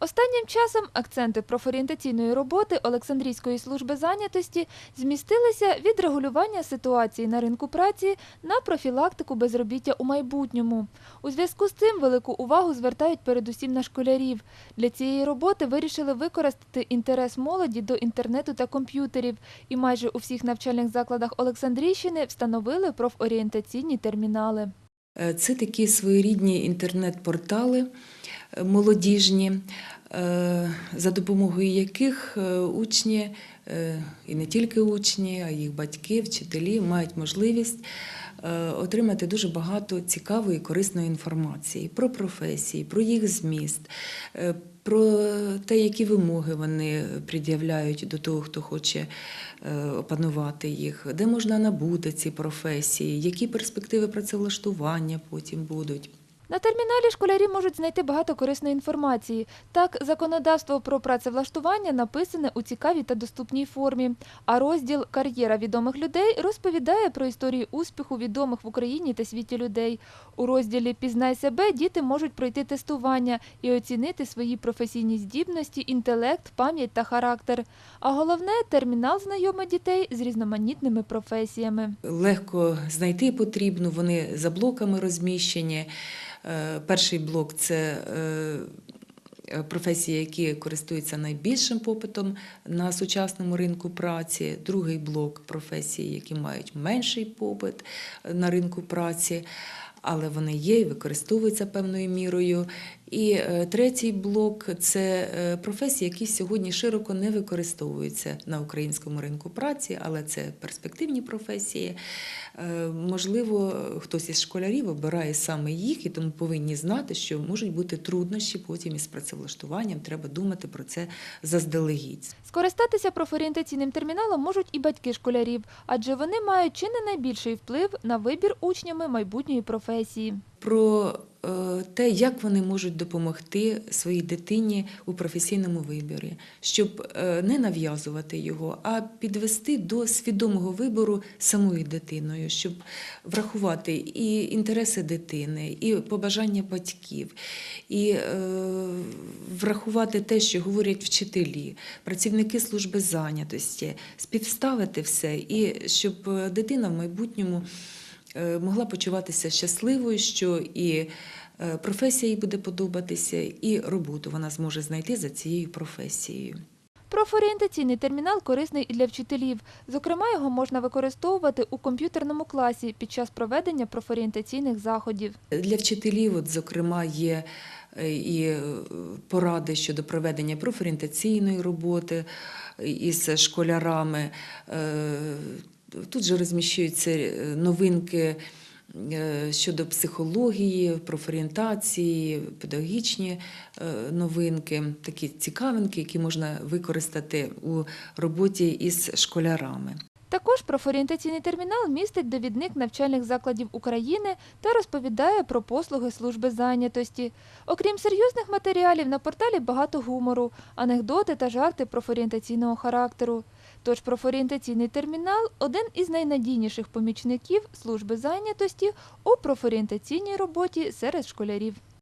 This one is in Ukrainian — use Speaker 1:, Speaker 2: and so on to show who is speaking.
Speaker 1: Останнім часом акценти профорієнтаційної роботи Олександрійської служби зайнятості змістилися від регулювання ситуації на ринку праці на профілактику безробіття у майбутньому. У зв'язку з цим велику увагу звертають передусім на школярів. Для цієї роботи вирішили використати інтерес молоді до інтернету та комп'ютерів, і майже у всіх навчальних закладах Олександрійщини встановили профорієнтаційні термінали.
Speaker 2: Е, Це такі своєрідні інтернет-портали молодіжні, е, за допомогою яких е, учні, е, і не тільки учні, а їх батьки, вчителі мають можливість е, отримати дуже багато цікавої і корисної інформації про професії, про їх зміст, е, про те, які вимоги вони пред'являють до того, хто хоче е, опанувати їх, де можна набути ці професії, які перспективи працевлаштування потім будуть.
Speaker 1: На терміналі школярі можуть знайти багато корисної інформації. Так, законодавство про працевлаштування написане у цікавій та доступній формі. А розділ Кар'єра відомих людей розповідає про історії успіху відомих в Україні та світі людей. У розділі Пізнай себе діти можуть пройти тестування і оцінити свої професійні здібності, інтелект, пам'ять та характер. А головне термінал знайомить дітей з різноманітними професіями.
Speaker 2: Легко знайти потрібно, вони за блоками розміщені. Е, Перший блок це е, професії, які користуються найбільшим попитом на сучасному ринку праці. Другий блок професії, які мають менший попит на ринку праці. Але вони є і використовуються певною мірою. І е, третій блок це е, професії, які сьогодні широко не використовуються на українському ринку праці, але це перспективні професії. Е, Можливо, хтось із школярів обирає саме їх, і тому повинні знати, що можуть бути труднощі потім із працевлаштуванням. Треба думати про це заздалегідь.
Speaker 1: Скористатися профорієнтаційним терміналом можуть і батьки школярів, адже вони мають чи не найбільший вплив на вибір учнями майбутньої професії.
Speaker 2: Про е, те, як вони можуть допомогти своїй дитині у професійному виборі, щоб е, не нав'язувати його, а підвести до свідомого вибору самою дитиною, щоб врахувати і інтереси дитини, і побажання батьків, і е, врахувати те, що говорять вчителі, працівники служби зайнятості, співставити все, і щоб дитина в майбутньому могла почуватися щасливою, що і е, професія їй буде подобатися, і роботу вона зможе знайти за цією професією.
Speaker 1: Профорієнтаційний термінал корисний і для вчителів. Зокрема, його можна використовувати у комп'ютерному класі під час проведення профорієнтаційних заходів.
Speaker 2: Для вчителів, от, зокрема, є е, і е, поради щодо проведення профорієнтаційної роботи е, із школярами. Тут же розміщуються е, новинки е, щодо психології, профорієнтації, педагогічні е, новинки, такі цікавинки, які можна використати у роботі із школярами.
Speaker 1: Також профорієнтаційний термінал містить довідник навчальних закладів України та розповідає про послуги служби зайнятості. Окрім серйозних матеріалів, на порталі багато гумору, анекдоти та жарти профорієнтаційного характеру. Тож профорієнтаційний термінал один із найнадійніших помічників служби зайнятості у профорієнтаційній роботі серед школярів.